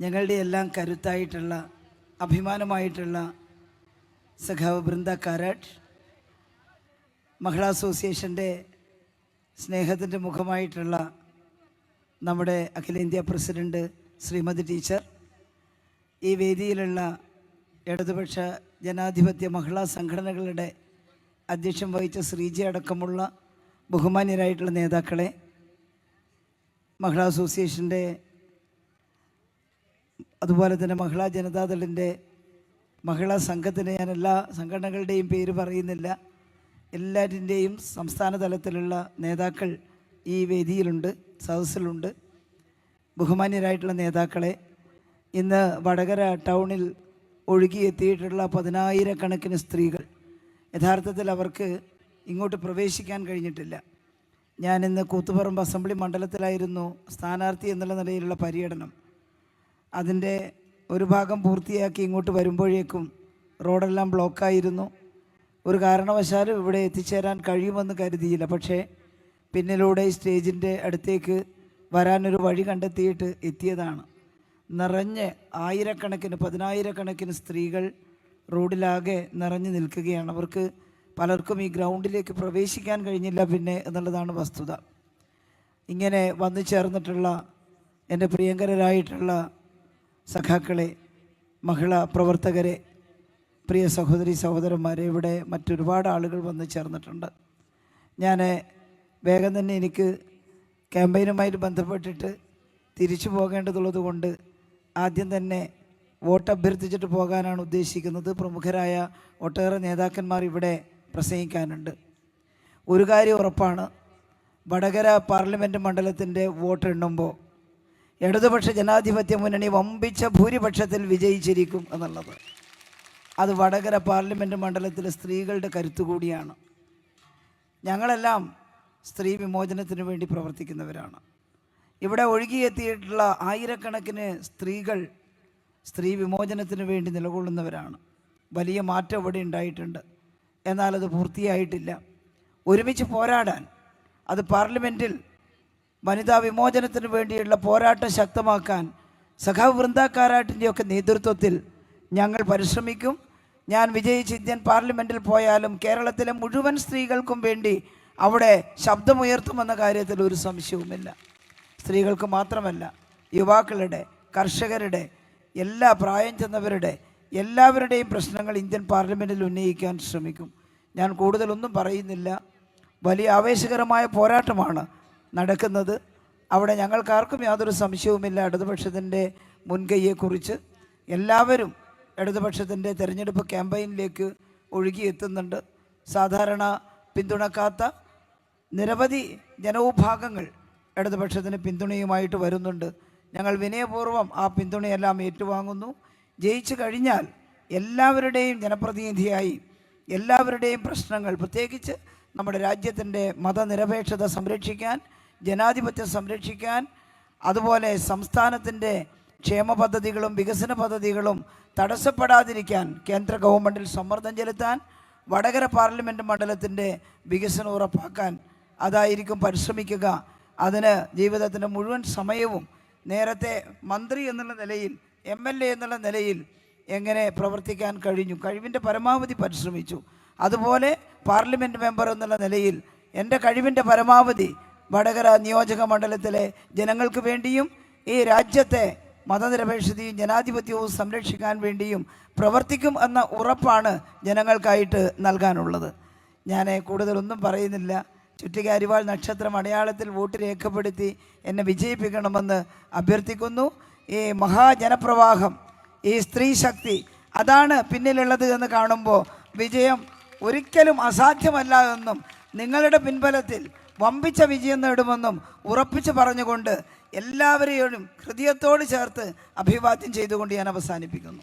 ഞങ്ങളുടെ എല്ലാം കരുത്തായിട്ടുള്ള അഭിമാനമായിട്ടുള്ള സഖാവ് ബൃന്ദ കാരാട്ട് മഹിളാ അസോസിയേഷന്റെ സ്നേഹത്തിന്റെ മുഖമായിട്ടുള്ള നമ്മുടെ അഖിലേന്ത്യാ പ്രസിഡന്റ് ശ്രീമതി ടീച്ചർ ഈ വേദിയിലുള്ള ഇടതുപക്ഷ ജനാധിപത്യ മഹിളാ സംഘടനകളുടെ അധ്യക്ഷം വഹിച്ച ശ്രീജി അടക്കമുള്ള ബഹുമാന്യരായിട്ടുള്ള നേതാക്കളെ മഹിളാ അസോസിയേഷന്റെ അതുപോലെ തന്നെ മഹിളാ ജനതാദളിന്റെ മഹിളാ സംഘത്തിന് ഞാൻ എല്ലാ സംഘടനകളുടെയും പേര് പറയുന്നില്ല. എല്ലാറ്റിന്റെയും സംസ്ഥാന തലത്തിലുള്ള നേതാക്കൾ ഈ വേദിയിലുണ്ട് സദസ്സിലുണ്ട്. ബഹുമാന്യരായിട്ടുള്ള നേതാക്കളെ ഇന്ന് വടകര ടൗണിൽ ഒഴുകിയെത്തിയിട്ടുള്ള പതിനായിരക്കണക്കിന് സ്ത്രീകൾ യഥാർത്ഥത്തിൽ അവർക്ക് ഇങ്ങോട്ട് പ്രവേശിക്കാൻ കഴിഞ്ഞിട്ടില്ല. ഞാനിന്ന് കൂത്തുപറമ്പ് അസംബ്ലി മണ്ഡലത്തിലായിരുന്നു സ്ഥാനാർത്ഥി എന്നുള്ള നിലയിലുള്ള പര്യടനം. അതിന്റെ ഒരു ഭാഗം പൂർത്തിയാക്കി ഇങ്ങോട്ട് വരുമ്പോഴേക്കും റോഡെല്ലാം ബ്ലോക്കായിരുന്നു. ഒരു കാരണവശാലും ഇവിടെ എത്തിച്ചേരാൻ കഴിയുമെന്ന് കരുതിയില്ല. പക്ഷേ പിന്നിലൂടെ സ്റ്റേജിന്റെ അടുത്തേക്ക് വരാനൊരു വഴി കണ്ടെത്തിയിട്ട് എത്തിയതാണ്. നിറഞ്ഞ് ആയിരക്കണക്കിന് പതിനായിരക്കണക്കിന് സ്ത്രീകൾ റോഡിലാകെ നിറഞ്ഞു നിൽക്കുകയാണ്. അവർക്ക് പലർക്കും ഈ ഗ്രൗണ്ടിലേക്ക് പ്രവേശിക്കാൻ കഴിഞ്ഞില്ല പിന്നെ എന്നുള്ളതാണ് വസ്തുത. ഇങ്ങനെ വന്നു ചേർന്നിട്ടുള്ള എന്റെ പ്രിയങ്കരരായിട്ടുള്ള സഖാക്കളെ മഹിളാ പ്രവർത്തകരെ പ്രിയ സഹോദരി സഹോദരന്മാരെ ഇവിടെ മറ്റൊരുപാട് ആളുകൾ വന്ന് ചേർന്നിട്ടുണ്ട്. ഞാൻ വേഗം തന്നെ എനിക്ക് ക്യാമ്പയിനുമായിട്ട് ബന്ധപ്പെട്ടിട്ട് തിരിച്ചു പോകേണ്ടതുള്ളത് കൊണ്ട് ആദ്യം തന്നെ വോട്ട് അഭ്യർത്ഥിച്ചിട്ട് പോകാനാണ് ഉദ്ദേശിക്കുന്നത്. പ്രമുഖരായ ഒട്ടേറെ നേതാക്കന്മാർ ഇവിടെ പ്രസംഗിക്കാനുണ്ട്. ഒരു കാര്യം ഉറപ്പാണ്. വടകര പാർലമെന്റ് മണ്ഡലത്തിന്റെ വോട്ട് എണ്ണുമ്പോൾ ഇടതുപക്ഷ ജനാധിപത്യ മുന്നണി വമ്പിച്ച ഭൂരിപക്ഷത്തിൽ വിജയിച്ചിരിക്കും എന്നുള്ളത്. അത് വടകര പാർലമെന്റ് മണ്ഡലത്തിലെ സ്ത്രീകളുടെ കരുത്തു കൂടിയാണ്. ഞങ്ങളെല്ലാം സ്ത്രീ വിമോചനത്തിന് വേണ്ടി പ്രവർത്തിക്കുന്നവരാണ്. ഇവിടെ ഒഴുകിയെത്തിയിട്ടുള്ള ആയിരക്കണക്കിന് സ്ത്രീകൾ സ്ത്രീ വിമോചനത്തിന് വേണ്ടി നിലകൊള്ളുന്നവരാണ്. വലിയ മാറ്റം ഇവിടെ ഉണ്ടായിട്ടുണ്ട്. എന്നാൽ അത് പൂർത്തിയായിട്ടില്ല. ഒരുമിച്ച് പോരാടാൻ അത് പാർലമെന്റിൽ വനിതാ വിമോചനത്തിന് വേണ്ടിയുള്ള പോരാട്ടം ശക്തമാക്കാൻ സഖാവ് വൃന്ദാക്കാരാട്ടിന്റെയൊക്കെ നേതൃത്വത്തിൽ ഞങ്ങൾ പരിശ്രമിക്കും. ഞാൻ വിജയിച്ച് ഇന്ത്യൻ പാർലമെന്റിൽ പോയാലും കേരളത്തിലെ മുഴുവൻ സ്ത്രീകൾക്കും വേണ്ടി അവിടെ ശബ്ദമുയർത്തുമെന്ന കാര്യത്തിൽ ഒരു സംശയവുമില്ല. സ്ത്രീകൾക്ക് മാത്രമല്ല യുവാക്കളുടെ കർഷകരുടെ എല്ലാ പ്രായം ചെന്നവരുടെ എല്ലാവരുടെയും പ്രശ്നങ്ങൾ ഇന്ത്യൻ പാർലമെന്റിൽ ഉന്നയിക്കാൻ ശ്രമിക്കും. ഞാൻ കൂടുതലൊന്നും പറയുന്നില്ല. വലിയ ആവേശകരമായ പോരാട്ടമാണ് നടക്കുന്നത്. അവിടെ ഞങ്ങൾക്കാർക്കും യാതൊരു സംശയവുമില്ല. ഇടതുപക്ഷത്തിന്റെ മുൻകൈയെക്കുറിച്ച് എല്ലാവരും ഇടതുപക്ഷത്തിന്റെ തെരഞ്ഞെടുപ്പ് ക്യാമ്പയിനിലേക്ക് ഒഴുകിയെത്തുന്നുണ്ട്. സാധാരണ പിന്തുണക്കാത്ത നിരവധി ജനവിഭാഗങ്ങൾ ഇടതുപക്ഷത്തിന് പിന്തുണയുമായിട്ട് വരുന്നുണ്ട്. ഞങ്ങൾ വിനയപൂർവം ആ പിന്തുണയെല്ലാം ഏറ്റുവാങ്ങുന്നു. ജയിച്ചു കഴിഞ്ഞാൽ എല്ലാവരുടെയും ജനപ്രതിനിധിയായി എല്ലാവരുടെയും പ്രശ്നങ്ങൾ പ്രത്യേകിച്ച് നമ്മുടെ രാജ്യത്തിന്റെ മതനിരപേക്ഷത സംരക്ഷിക്കാൻ ജനാധിപത്യം സംരക്ഷിക്കാൻ അതുപോലെ സംസ്ഥാനത്തിന്റെ ക്ഷേമ പദ്ധതികളും വികസന പദ്ധതികളും തടസ്സപ്പെടാതിരിക്കാൻ കേന്ദ്ര ഗവൺമെന്റിൽ സമ്മർദ്ദം ചെലുത്താൻ വടകര പാർലമെന്റ് മണ്ഡലത്തിന്റെ വികസനം ഉറപ്പാക്കാൻ അതായിരിക്കും പരിശ്രമിക്കുക. അതിന് ജീവിതത്തിന്റെ മുഴുവൻ സമയവും നേരത്തെ മന്ത്രി എന്നുള്ള നിലയിൽ എം എൽ എ എന്നുള്ള നിലയിൽ എങ്ങനെ പ്രവർത്തിക്കാൻ കഴിഞ്ഞു? കഴിവിന്റെ പരമാവധി പരിശ്രമിച്ചു. അതുപോലെ പാർലമെന്റ് മെമ്പർ എന്നുള്ള നിലയിൽ എന്റെ കഴിവിന്റെ പരമാവധി വടകര നിയോജക മണ്ഡലത്തിലെ ജനങ്ങൾക്ക് വേണ്ടിയും ഈ രാജ്യത്തെ മതനിരപേക്ഷതയും ജനാധിപത്യവും സംരക്ഷിക്കാൻ വേണ്ടിയും പ്രവർത്തിക്കും എന്ന ഉറപ്പാണ് ജനങ്ങൾക്കായിട്ട് നൽകാനുള്ളത്. ഞാൻ കൂടുതലൊന്നും പറയുന്നില്ല. ചുറ്റികാരിവാൾ നക്ഷത്രം അടയാളത്തിൽ വോട്ട് രേഖപ്പെടുത്തി എന്നെ വിജയിപ്പിക്കണമെന്ന് അഭ്യർത്ഥിക്കുന്നു. ഈ മഹാജനപ്രവാഹം ഈ സ്ത്രീ ശക്തി അതാണ് പിന്നിലുള്ളത് എന്ന് കാണുമ്പോൾ വിജയം ഒരിക്കലും അസാധ്യമല്ല എന്നും നിങ്ങളുടെ പിൻബലത്തിൽ വമ്പിച്ച വിജയം നേടുമെന്നും ഉറപ്പിച്ച് പറഞ്ഞുകൊണ്ട് എല്ലാവരെയും ഹൃദയത്തോട് ചേർത്ത് അഭിവാദ്യം ചെയ്തുകൊണ്ട് ഞാൻ അവസാനിപ്പിക്കുന്നു.